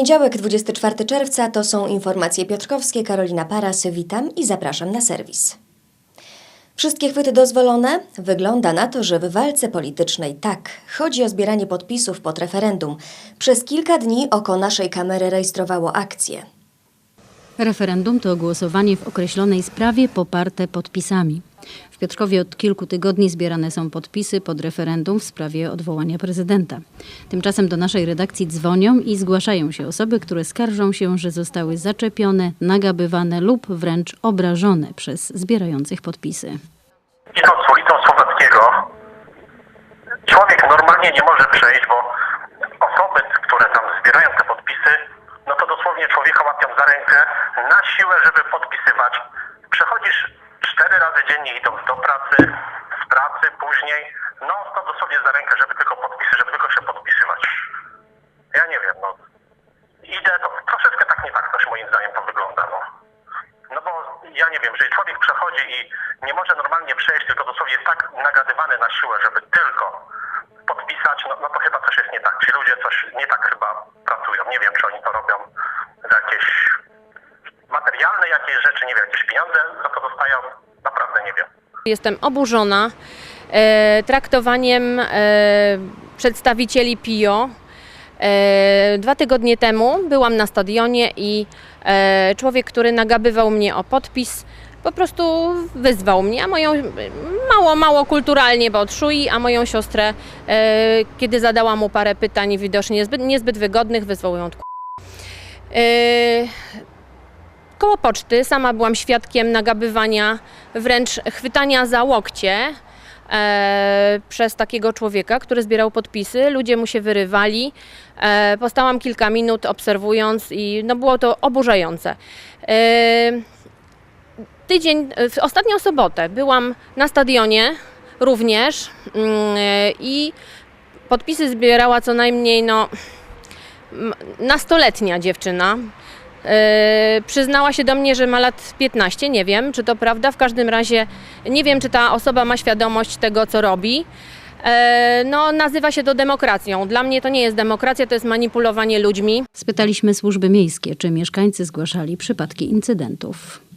Poniedziałek, 24 czerwca, to są informacje piotrkowskie. Karolina Paras, witam i zapraszam na serwis. Wszystkie chwyty dozwolone? Wygląda na to, że w walce politycznej tak. Chodzi o zbieranie podpisów pod referendum. Przez kilka dni oko naszej kamery rejestrowało akcję. Referendum to głosowanie w określonej sprawie poparte podpisami. Piotrkowie od kilku tygodni zbierane są podpisy pod referendum w sprawie odwołania prezydenta. Tymczasem do naszej redakcji dzwonią i zgłaszają się osoby, które skarżą się, że zostały zaczepione, nagabywane lub wręcz obrażone przez zbierających podpisy. idąc ulicą Słowackiego, człowiek normalnie nie może przejść, bo osoby, które tam zbierają te podpisy, no to dosłownie człowieka łapią za rękę na siłę, żeby podpisywać. Dziennie idąc do pracy, z pracy później, no to dosłownie za rękę, żeby tylko podpisy, żeby tylko się podpisywać. Ja nie wiem, no. Idę, to troszeczkę tak nie tak też moim zdaniem to wygląda, no. No bo ja nie wiem, jeżeli człowiek przechodzi i nie może normalnie przejść, tylko dosłownie jest tak nagadywany na siłę, żeby tylko podpisać, no, no to chyba coś jest nie tak. Ci ludzie coś nie tak chyba pracują. Nie wiem, czy oni to robią za jakieś materialne jakieś rzeczy, nie wiem, jakieś pieniądze za to dostają. Naprawdę nie wiem. Jestem oburzona e, traktowaniem e, przedstawicieli PIO. E, dwa tygodnie temu byłam na stadionie i człowiek, który nagabywał mnie o podpis, po prostu wyzwał mnie, a moją mało, mało kulturalnie, bo od szui, a moją siostrę, kiedy zadałam mu parę pytań widocznie niezbyt, niezbyt wygodnych, wyzwał ją od k***. Koło poczty sama byłam świadkiem nagabywania, wręcz chwytania za łokcie e, przez takiego człowieka, który zbierał podpisy. Ludzie mu się wyrywali. E, postałam kilka minut obserwując i no było to oburzające. E, tydzień, w ostatnią sobotę byłam na stadionie również mm, i podpisy zbierała co najmniej no, nastoletnia dziewczyna. E, przyznała się do mnie, że ma lat 15, nie wiem, czy to prawda. W każdym razie nie wiem, czy ta osoba ma świadomość tego, co robi. E, no, nazywa się to demokracją. Dla mnie to nie jest demokracja, to jest manipulowanie ludźmi. Spytaliśmy służby miejskie, czy mieszkańcy zgłaszali przypadki incydentów.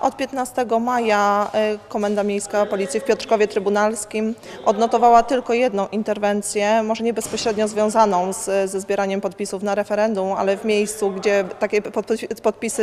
Od 15 maja y, Komenda Miejska Policji w Piotrkowie Trybunalskim odnotowała tylko jedną interwencję, może nie bezpośrednio związaną z, ze zbieraniem podpisów na referendum, ale w miejscu, gdzie takie podpis- podpisy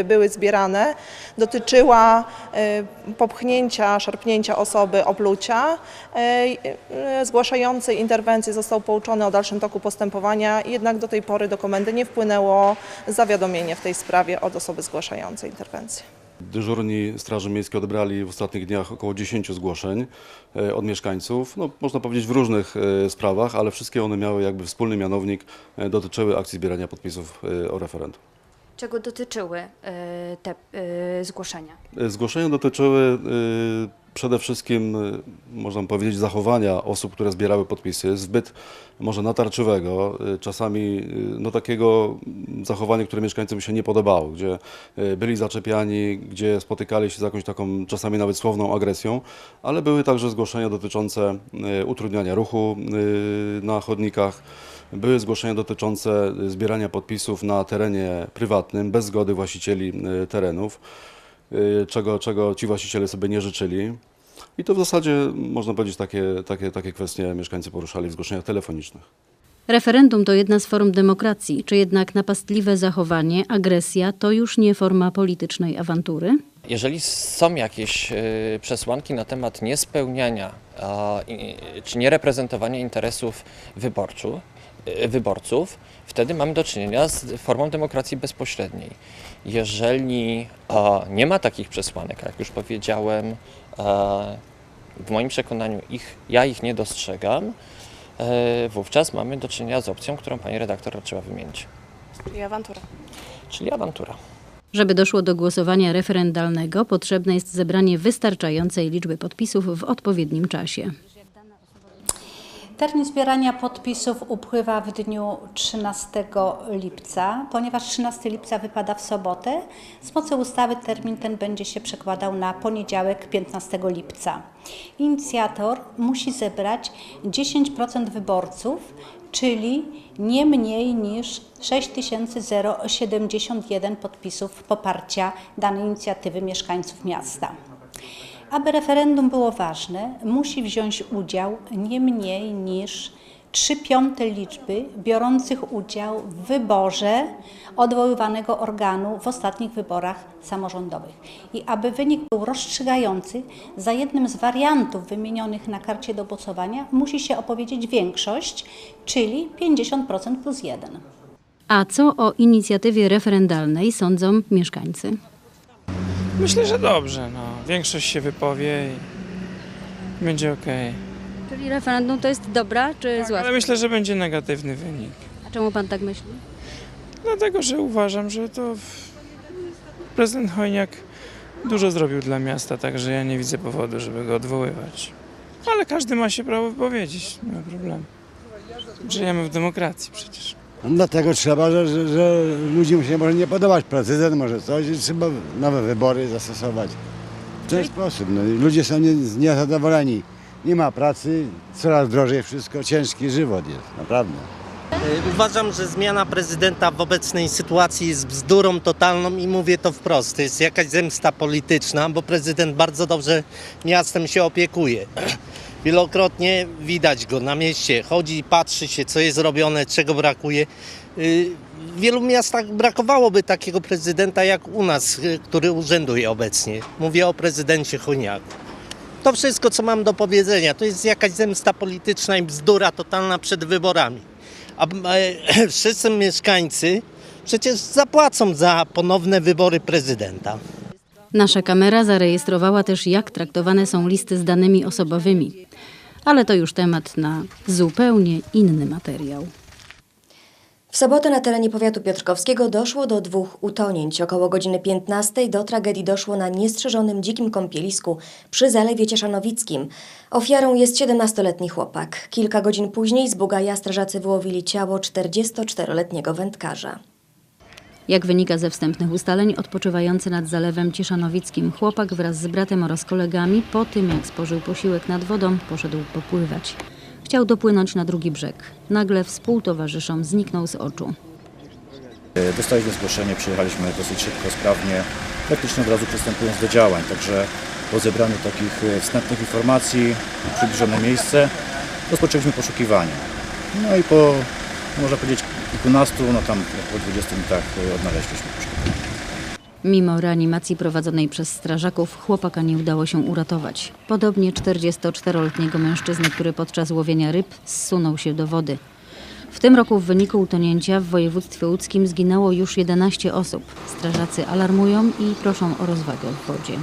y, były zbierane, dotyczyła y, popchnięcia, szarpnięcia osoby, oplucia. Zgłaszający interwencję został pouczony o dalszym toku postępowania, jednak do tej pory do komendy nie wpłynęło zawiadomienie w tej sprawie od osoby zgłaszającej interwencję. Dyżurni Straży Miejskiej odebrali w ostatnich dniach około 10 zgłoszeń e, od mieszkańców, no, można powiedzieć w różnych e, sprawach, ale wszystkie one miały jakby wspólny mianownik, e, dotyczyły akcji zbierania podpisów o referendum. Czego dotyczyły te zgłoszenia? Zgłoszenia dotyczyły przede wszystkim, e, można powiedzieć, zachowania osób, które zbierały podpisy, zbyt może natarczywego, e, czasami e, no, takiego zachowania, które mieszkańcom się nie podobało, gdzie byli zaczepiani, gdzie spotykali się z jakąś taką czasami nawet słowną agresją, ale były także zgłoszenia dotyczące utrudniania ruchu na chodnikach, były zgłoszenia dotyczące zbierania podpisów na terenie prywatnym bez zgody właścicieli terenów, czego, czego ci właściciele sobie nie życzyli. I to w zasadzie można powiedzieć takie, takie, takie kwestie mieszkańcy poruszali w zgłoszeniach telefonicznych. Referendum to jedna z form demokracji, czy jednak napastliwe zachowanie, agresja to już nie forma politycznej awantury? Jeżeli są jakieś e, przesłanki na temat niespełniania czy niereprezentowania interesów wyborczu, e, wyborców, wtedy mamy do czynienia z formą demokracji bezpośredniej. Jeżeli a, nie ma takich przesłanek, jak już powiedziałem, a, w moim przekonaniu ich, ja ich nie dostrzegam, e, wówczas mamy do czynienia z opcją, którą pani redaktor raczyła wymienić, I awantura. czyli awantura. Żeby doszło do głosowania referendalnego, potrzebne jest zebranie wystarczającej liczby podpisów w odpowiednim czasie. Termin zbierania podpisów upływa w dniu 13 lipca. Ponieważ 13 lipca wypada w sobotę, z mocy ustawy termin ten będzie się przekładał na poniedziałek 15 lipca. Inicjator musi zebrać 10% wyborców, czyli nie mniej niż 6071 podpisów poparcia danej inicjatywy mieszkańców miasta. Aby referendum było ważne, musi wziąć udział nie mniej niż 3 piąte liczby biorących udział w wyborze odwoływanego organu w ostatnich wyborach samorządowych. I aby wynik był rozstrzygający, za jednym z wariantów wymienionych na karcie do głosowania musi się opowiedzieć większość, czyli 50% plus 1. A co o inicjatywie referendalnej sądzą mieszkańcy? Myślę, że dobrze. No. Większość się wypowie i będzie ok. Czyli referendum to jest dobra czy zła? Ale myślę, że będzie negatywny wynik. A czemu pan tak myśli? Dlatego, że uważam, że to w- prezydent Chojniak dużo zrobił dla miasta, także ja nie widzę powodu, żeby go odwoływać. Ale każdy ma się prawo wypowiedzieć, nie ma problemu. Żyjemy w demokracji przecież. No Dlatego trzeba, że, że, że ludziom się może nie podobać prezydent, może coś, i trzeba nowe wybory zastosować. W ten sposób. No, ludzie są nie, niezadowoleni. Nie ma pracy, coraz drożej wszystko, ciężki żywot jest, naprawdę. Uważam, że zmiana prezydenta w obecnej sytuacji jest bzdurą totalną i mówię to wprost. To jest jakaś zemsta polityczna, bo prezydent bardzo dobrze miastem się opiekuje. Wielokrotnie widać go na mieście, chodzi, patrzy się, co jest robione, czego brakuje. Y, W wielu miastach brakowałoby takiego prezydenta jak u nas, y, który urzęduje obecnie. Mówię o prezydencie Choniaku. To wszystko, co mam do powiedzenia, to jest jakaś zemsta polityczna i bzdura totalna przed wyborami. A e, wszyscy mieszkańcy przecież zapłacą za ponowne wybory prezydenta. Nasza kamera zarejestrowała też, jak traktowane są listy z danymi osobowymi. Ale to już temat na zupełnie inny materiał. W sobotę na terenie powiatu piotrkowskiego doszło do dwóch utonięć. Około godziny 15 do tragedii doszło na niestrzeżonym dzikim kąpielisku przy Zalewie Cieszanowickim. Ofiarą jest 17-letni chłopak. Kilka godzin później z Bugaja strażacy wyłowili ciało 44-letniego wędkarza. Jak wynika ze wstępnych ustaleń, odpoczywający nad Zalewem Cieszanowickim chłopak wraz z bratem oraz kolegami po tym, jak spożył posiłek nad wodą, poszedł popływać. Chciał dopłynąć na drugi brzeg. Nagle współtowarzyszom zniknął z oczu. Dostaliśmy zgłoszenie, przyjechaliśmy dosyć szybko, sprawnie, praktycznie od razu przystępując do działań. Także po zebraniu takich e, wstępnych informacji, przybliżone miejsce, rozpoczęliśmy poszukiwania. No i po, można powiedzieć, kilkunastu, no tam po 20 minutach e, odnaleźliśmy poszukiwania. Mimo reanimacji prowadzonej przez strażaków, chłopaka nie udało się uratować. Podobnie 44-letniego mężczyznę, który podczas łowienia ryb zsunął się do wody. W tym roku w wyniku utonięcia w województwie łódzkim zginęło już 11 osób. Strażacy alarmują i proszą o rozwagę w wodzie.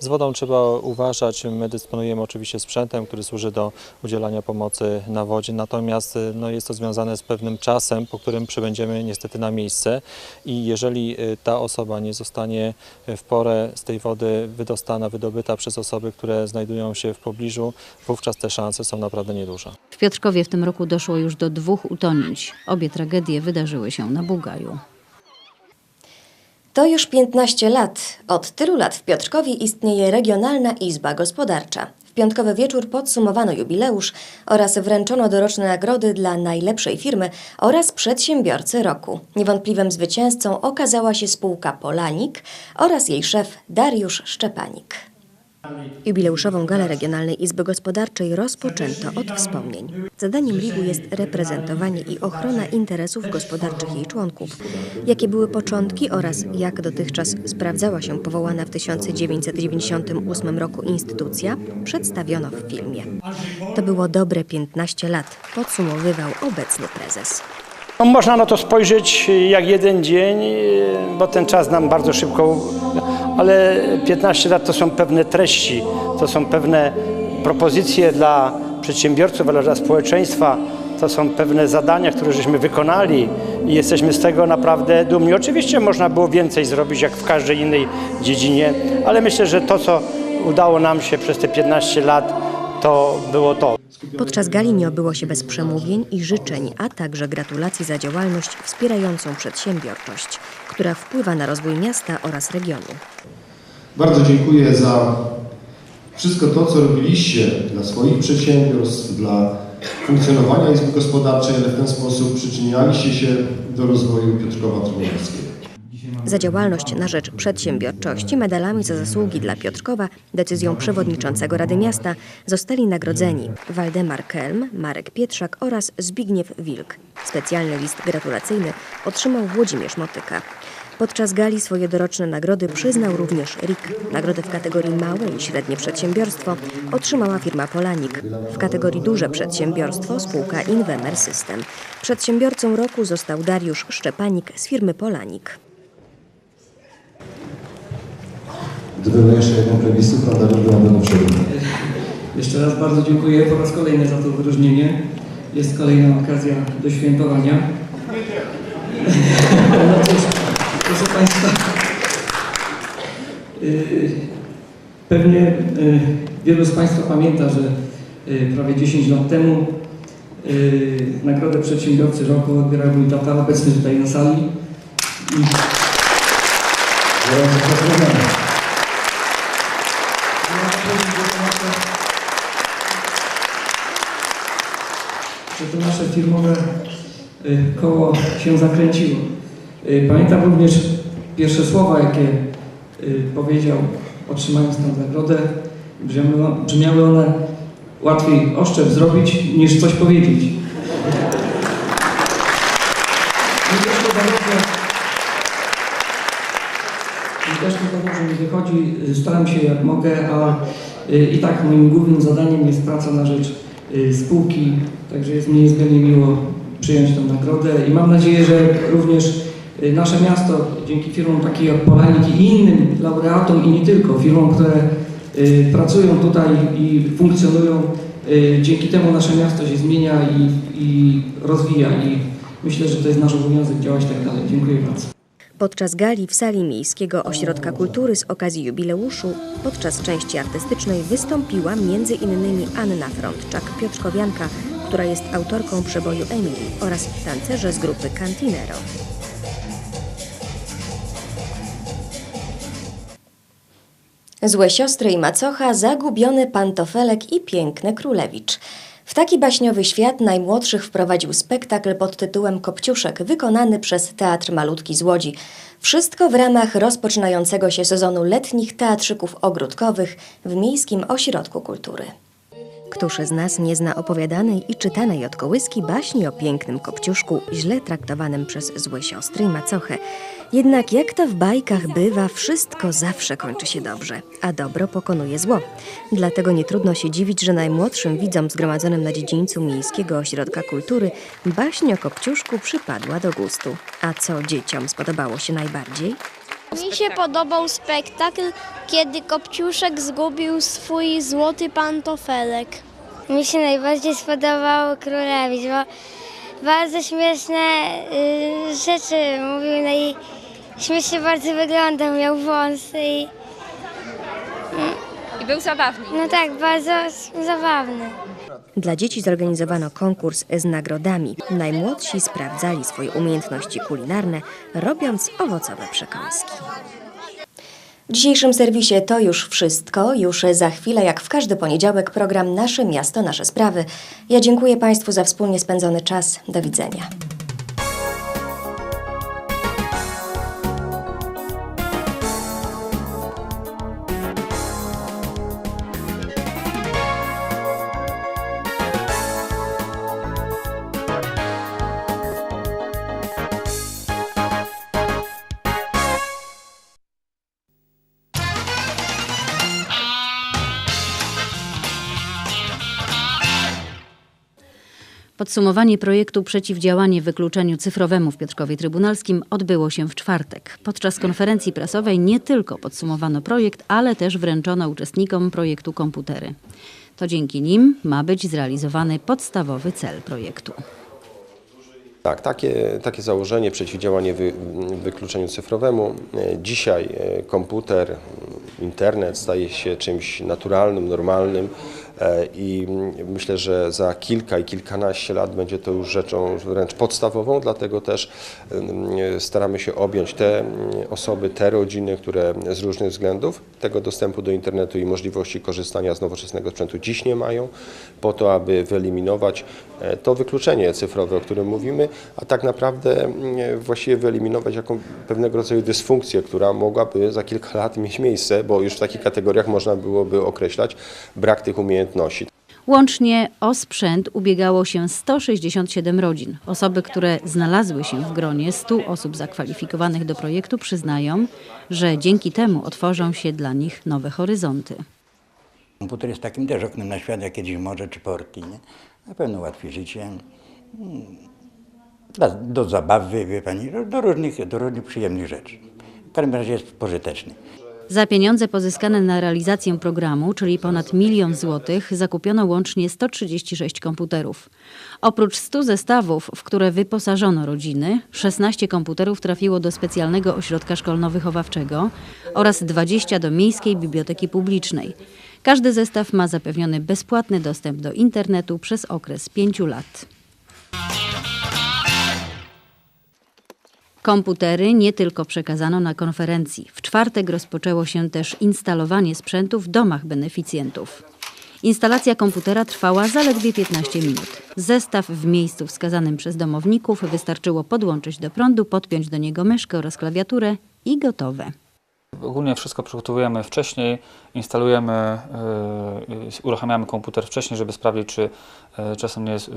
Z wodą trzeba uważać. My dysponujemy oczywiście sprzętem, który służy do udzielania pomocy na wodzie, natomiast no, jest to związane z pewnym czasem, po którym przybędziemy niestety na miejsce i jeżeli y, ta osoba nie zostanie w porę z tej wody wydostana, wydobyta przez osoby, które znajdują się w pobliżu, wówczas te szanse są naprawdę nieduże. W Piotrkowie w tym roku doszło już do dwóch utonięć. Obie tragedie wydarzyły się na Bugaju. To już 15 lat. Od tylu lat w Piotrkowie istnieje Regionalna Izba Gospodarcza. W piątkowy wieczór podsumowano jubileusz oraz wręczono doroczne nagrody dla najlepszej firmy oraz przedsiębiorcy roku. Niewątpliwym zwycięzcą okazała się spółka Polanik oraz jej szef Dariusz Szczepanik. Jubileuszową galę Regionalnej Izby Gospodarczej rozpoczęto od wspomnień. Zadaniem ligu jest reprezentowanie i ochrona interesów gospodarczych jej członków. Jakie były początki oraz jak dotychczas sprawdzała się powołana w 1998 roku instytucja, przedstawiono w filmie. To było dobre 15 lat, podsumowywał obecny prezes. No, można na to spojrzeć jak jeden dzień, bo ten czas nam bardzo szybko, ale 15 lat to są pewne treści, to są pewne propozycje dla przedsiębiorców, ale dla społeczeństwa, to są pewne zadania, które żeśmy wykonali i jesteśmy z tego naprawdę dumni. Oczywiście można było więcej zrobić, jak w każdej innej dziedzinie, ale myślę, że to, co udało nam się przez te 15 lat to było to. Podczas gali nie obyło się bez przemówień i życzeń, a także gratulacji za działalność wspierającą przedsiębiorczość, która wpływa na rozwój miasta oraz regionu. Bardzo dziękuję za wszystko to, co robiliście dla swoich przedsiębiorstw, dla funkcjonowania Izby Gospodarczej, ale w ten sposób przyczynialiście się do rozwoju Piotrkowa Trybunalskiego. Za działalność na rzecz przedsiębiorczości medalami za zasługi dla Piotrkowa decyzją przewodniczącego Rady Miasta zostali nagrodzeni Waldemar Kelm, Marek Pietrzak oraz Zbigniew Wilk. Specjalny list gratulacyjny otrzymał Włodzimierz Motyka. Podczas gali swoje doroczne nagrody przyznał również RIK. Nagrodę w kategorii małe i średnie przedsiębiorstwo otrzymała firma Polanik. W kategorii duże przedsiębiorstwo spółka Inwemer System. Przedsiębiorcą roku został Dariusz Szczepanik z firmy Polanik. Gdyby był jeszcze jeden plebiscyt, pan byłby do przodu. Jeszcze raz bardzo dziękuję po raz kolejny za to wyróżnienie. Jest kolejna okazja do świętowania. No cóż, proszę Państwa, yy, pewnie yy, wielu z Państwa pamięta, że yy, prawie 10 lat temu Nagrodę Przedsiębiorcy Roku odbierał mój tata, obecny tutaj na sali. I że firmowe y, koło się zakręciło. Y, Pamiętam również pierwsze słowa, jakie y, powiedział, otrzymając tę nagrodę. Brzmiały, one łatwiej oszczep zrobić, niż coś powiedzieć. Też mi dobrze mi wychodzi. Staram się jak mogę, a i tak moim głównym zadaniem jest praca na rzecz spółki, także jest mi niezmiernie miło przyjąć tę nagrodę i mam nadzieję, że również y, nasze miasto dzięki firmom takim jak Polanik i innym laureatom i nie tylko, firmom, które y, pracują tutaj i funkcjonują, y, dzięki temu nasze miasto się zmienia i, i rozwija i myślę, że to jest nasz obowiązek działać tak dalej. Dziękuję bardzo. Podczas gali w sali Miejskiego Ośrodka Kultury z okazji jubileuszu podczas części artystycznej wystąpiła m.in. Anna Frądczak-Piotrkowianka, która jest autorką przeboju Emily oraz tancerze z grupy Cantinero. Złe siostry i macocha, zagubiony pantofelek i piękny królewicz. W taki baśniowy świat najmłodszych wprowadził spektakl pod tytułem Kopciuszek, wykonany przez Teatr Malutki z Łodzi. Wszystko w ramach rozpoczynającego się sezonu letnich teatrzyków ogródkowych w Miejskim Ośrodku Kultury. Któż z nas nie zna opowiadanej i czytanej od kołyski baśni o pięknym kopciuszku, źle traktowanym przez złe siostry i macochę? Jednak jak to w bajkach bywa, wszystko zawsze kończy się dobrze, a dobro pokonuje zło. Dlatego nie trudno się dziwić, że najmłodszym widzom zgromadzonym na dziedzińcu Miejskiego Ośrodka Kultury baśń o kopciuszku przypadła do gustu. A co dzieciom spodobało się najbardziej? Mi się podobał spektakl, kiedy Kopciuszek zgubił swój złoty pantofelek. Mi się najbardziej spodobał Królewicz, bo bardzo śmieszne y, rzeczy mówił, no i śmiesznie bardzo wyglądał, miał wąsy i... I był zabawny. No tak, bardzo zabawny. Dla dzieci zorganizowano konkurs z nagrodami. Najmłodsi sprawdzali swoje umiejętności kulinarne, robiąc owocowe przekąski. W dzisiejszym serwisie to już wszystko. Już za chwilę, jak w każdy poniedziałek, program Nasze Miasto, Nasze Sprawy. Ja dziękuję Państwu za wspólnie spędzony czas. Do widzenia. Podsumowanie projektu Przeciwdziałanie wykluczeniu cyfrowemu w Piotrkowie Trybunalskim odbyło się w czwartek. Podczas konferencji prasowej nie tylko podsumowano projekt, ale też wręczono uczestnikom projektu komputery. To dzięki nim ma być zrealizowany podstawowy cel projektu. Tak, takie, takie założenie, przeciwdziałanie wy, wykluczeniu cyfrowemu. E, Dzisiaj e, komputer, internet staje się czymś naturalnym, normalnym. E, I myślę, że za kilka i kilkanaście lat będzie to już rzeczą wręcz podstawową, dlatego też staramy się objąć te osoby, te rodziny, które z różnych względów tego dostępu do internetu i możliwości korzystania z nowoczesnego sprzętu dziś nie mają, po to, aby wyeliminować e, to wykluczenie cyfrowe, o którym mówimy, a tak naprawdę właściwie wyeliminować jaką pewnego rodzaju dysfunkcję, która mogłaby za kilka lat mieć miejsce, bo już w takich kategoriach można byłoby określać brak tych umiejętności. Łącznie o sprzęt ubiegało się 167 rodzin. Osoby, które znalazły się w gronie 100 osób zakwalifikowanych do projektu przyznają, że dzięki temu otworzą się dla nich nowe horyzonty. Komputer jest takim też oknem na świat, jak kiedyś morze czy porty. Nie? Na pewno ułatwi życie. Mm, Dla, do zabawy, wie pani, do- do różnych, do różnych przyjemnych rzeczy. W każdym razie jest pożyteczny. Za pieniądze pozyskane na realizację programu, czyli ponad milion złotych, zakupiono łącznie 136 komputerów. Oprócz 100 zestawów, w które wyposażono rodziny, 16 komputerów trafiło do specjalnego ośrodka szkolno-wychowawczego oraz 20 do Miejskiej Biblioteki Publicznej. Każdy zestaw ma zapewniony bezpłatny dostęp do internetu przez okres 5 lat. Komputery nie tylko przekazano na konferencji. W czwartek rozpoczęło się też instalowanie sprzętu w domach beneficjentów. Instalacja komputera trwała zaledwie 15 minut. Zestaw w miejscu wskazanym przez domowników wystarczyło podłączyć do prądu, podpiąć do niego myszkę oraz klawiaturę i gotowe. Ogólnie wszystko przygotowujemy wcześniej, instalujemy, yy, uruchamiamy komputer wcześniej, żeby sprawdzić, czy yy, czasem nie jest yy,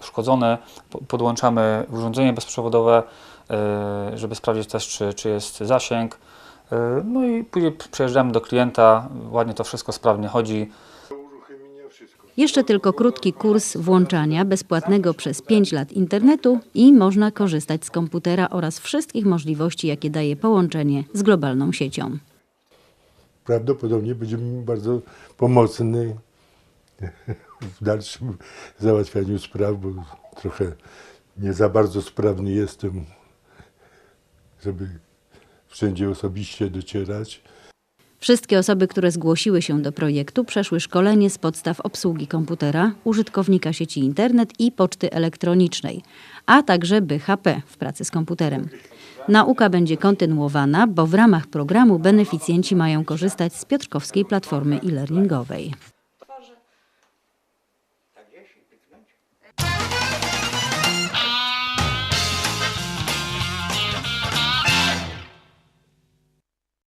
uszkodzony. Po- Podłączamy urządzenie bezprzewodowe, żeby sprawdzić też, czy, czy jest zasięg. No i później przejeżdżamy do klienta, ładnie to wszystko sprawnie chodzi. Jeszcze tylko krótki kurs włączania bezpłatnego przez 5 lat internetu i można korzystać z komputera oraz wszystkich możliwości, jakie daje połączenie z globalną siecią. prawdopodobnie będzie mi bardzo pomocny w dalszym załatwianiu spraw, bo trochę nie za bardzo sprawny jestem, żeby wszędzie osobiście docierać. Wszystkie osoby, które zgłosiły się do projektu, przeszły szkolenie z podstaw obsługi komputera, użytkownika sieci internet i poczty elektronicznej, a także BHP w pracy z komputerem. Nauka będzie kontynuowana, bo w ramach programu beneficjenci mają korzystać z Piotrkowskiej Platformy e-learningowej.